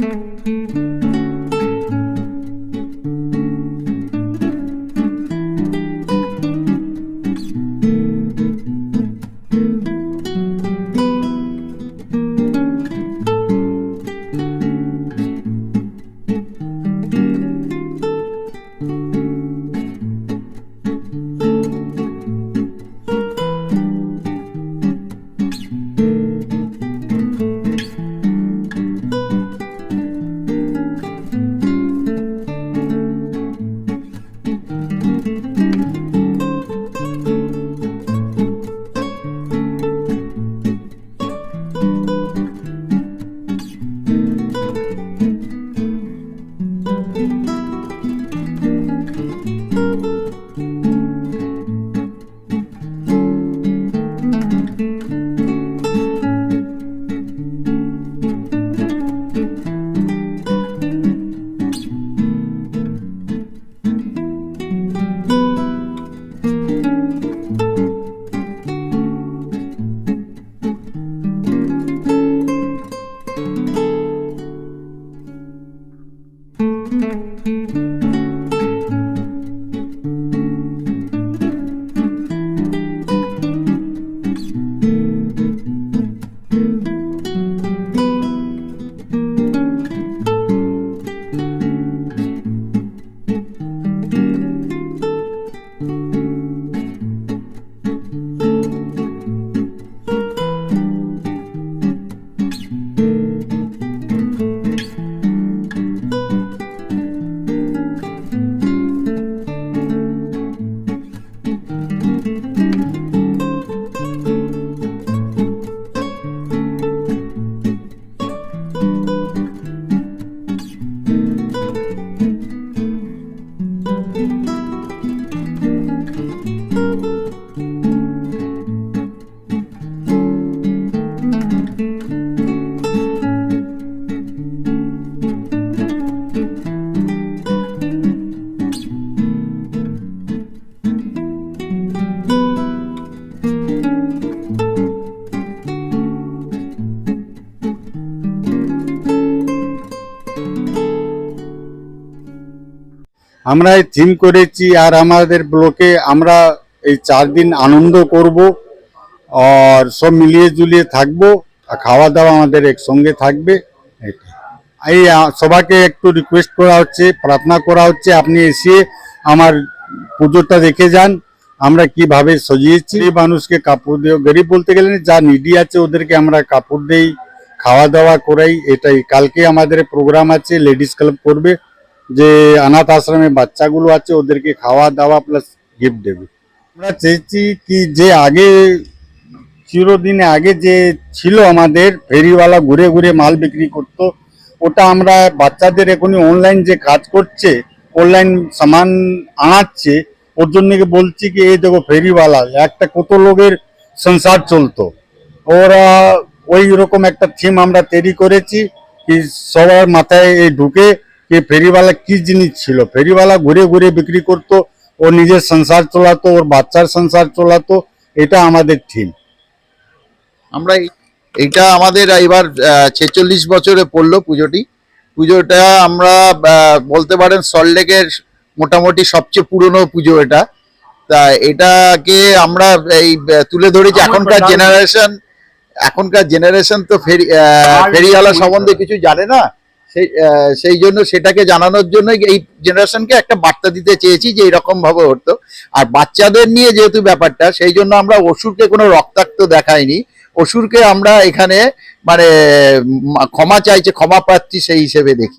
thank mm-hmm. you আমরা এই theme করেছি আর আমাদের ব্লকে আমরা এই চার দিন আনন্দ করব আর সব মিলিয়ে জুলিয়ে থাকব আর খাওয়া দাওয়া আমাদের একসঙ্গে থাকবে। এই সবাইকে একটু রিকোয়েস্ট করা হচ্ছে, প্রার্থনা করা হচ্ছে, আপনি এসে আমার পুজোটা দেখে যান, আমরা কীভাবে সজিয়েছি। মানুষকে কাপড় দিও, গরিব বলতে গেলে যা নিডি আছে ওদেরকে আমরা কাপড় দেই খাওয়া দাওয়া করাই, এটাই। কালকে আমাদের প্রোগ্রাম আছে লেডিস ক্লাব করবে যে অনাথ আশ্রমে বাচ্চাগুলো আছে, ওদেরকে খাওয়া দাওয়া প্লাস গিফট দেবে। আমরা চেয়েছি কি যে আগে, চিরদিনে আগে যে ছিল আমাদের, ফেরিওয়ালা ঘুরে ঘুরে মাল বিক্রি করতো, ওটা আমরা বাচ্চাদের এখনই অনলাইন যে কাজ করছে অনলাইন সামান আনাচ্ছে, ওর জন্য বলছি কি, এই দেখো ফেরিওয়ালা, একটা কত লোকের সংসার চলতো। ওরা ওই রকম একটা থিম আমরা তৈরি করেছি, কি সবার মাথায় এই ঢুকে কি ফেরিওয়ালা কি জিনিস ছিল? ফেরিওয়ালা ঘুরে ঘুরে বিক্রি করতো ও নিজের সংসার চলাতো ওর বাচ্চার সংসার চলাতো এটা আমাদের থিম আমরা এটা আমাদের এবার ছেচল্লিশ বছরে পড়ল পুজোটি। পুজোটা আমরা আহ, বলতে পারেন সল্টলেকের মোটামুটি সবচেয়ে পুরনো পুজো এটা। তা এটাকে আমরা এই তুলে ধরেছি এখনকার জেনারেশন এখনকার জেনারেশন তো ফেরি আহ, ফেরিওয়ালা সম্বন্ধে কিছু জানে না? সেই সেই জন্য সেটাকে জানানোর জন্য এই জেনারেশনকে একটা বার্তা দিতে চেয়েছি যে এরকম ভাবে হতো। আর বাচ্চাদের নিয়ে যেহেতু ব্যাপারটা, সেই জন্য আমরা অসুরকে কোনো রক্তাক্ত দেখাইনি। অসুরকে আমরা এখানে মানে ক্ষমা চাইছে, ক্ষমা প্রার্থী সেই হিসেবে দেখি।